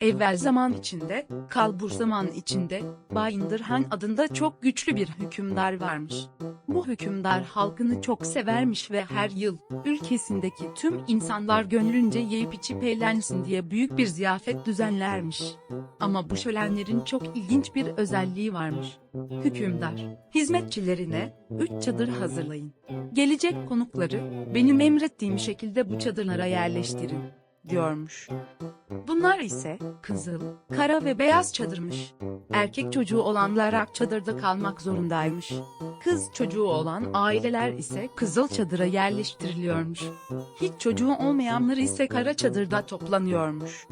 Evvel zaman içinde, kalbur zaman içinde, Bayındır Han adında çok güçlü bir hükümdar varmış. Bu hükümdar halkını çok severmiş ve her yıl, ülkesindeki tüm insanlar gönlünce yiyip içip eğlensin diye büyük bir ziyafet düzenlermiş. Ama bu şölenlerin çok ilginç bir özelliği varmış. Hükümdar, hizmetçilerine, üç çadır hazırlayın. Gelecek konukları, benim emrettiğim şekilde bu çadırlara yerleştirin, diyormuş. Bunlar ise kızıl, kara ve beyaz çadırmış. Erkek çocuğu olanlar ak çadırda kalmak zorundaymış. Kız çocuğu olan aileler ise kızıl çadıra yerleştiriliyormuş. Hiç çocuğu olmayanlar ise kara çadırda toplanıyormuş.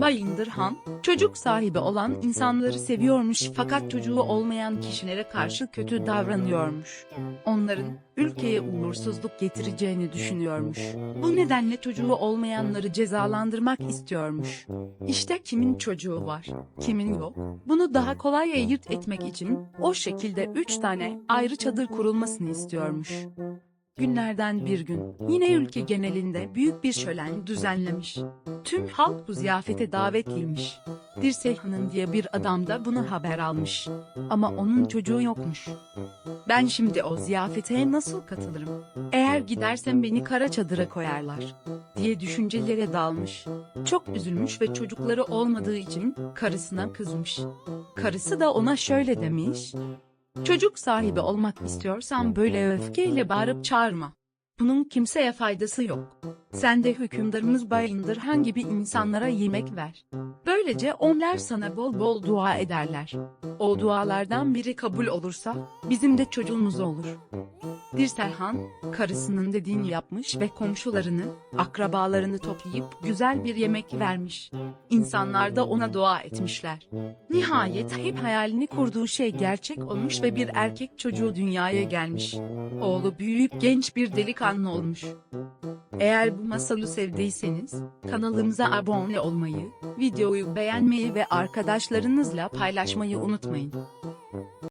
Bayındır Han, çocuk sahibi olan insanları seviyormuş fakat çocuğu olmayan kişilere karşı kötü davranıyormuş. Onların ülkeye uğursuzluk getireceğini düşünüyormuş. Bu nedenle çocuğu olmayanları cezalandırmak istiyormuş. İşte kimin çocuğu var, kimin yok. Bunu daha kolay ayırt etmek için o şekilde üç tane ayrı çadır kurulmasını istiyormuş. Günlerden bir gün yine ülke genelinde büyük bir şölen düzenlemiş. Tüm halk bu ziyafete davetliymiş. Dirseyhan'ın diye bir adam da bunu haber almış. Ama onun çocuğu yokmuş. Ben şimdi o ziyafete nasıl katılırım? Eğer gidersem beni kara çadıra koyarlar diye düşüncelere dalmış. Çok üzülmüş ve çocukları olmadığı için karısına kızmış. Karısı da ona şöyle demiş. Çocuk sahibi olmak istiyorsan böyle öfkeyle bağırıp çağırma. Bunun kimseye faydası yok. Sen de hükümdarımız Bayındır Han gibi insanlara yemek ver. Böylece onlar sana bol bol dua ederler. O dualardan biri kabul olursa bizim de çocuğumuz olur. Dirselhan, karısının dediğini yapmış ve komşularını, akrabalarını toplayıp güzel bir yemek vermiş. İnsanlar da ona dua etmişler. Nihayet hep hayalini kurduğu şey gerçek olmuş ve bir erkek çocuğu dünyaya gelmiş. Oğlu büyüyüp genç bir delikanlı olmuş. Eğer bu masalı sevdiyseniz, kanalımıza abone olmayı, videoyu beğenmeyi ve arkadaşlarınızla paylaşmayı unutmayın.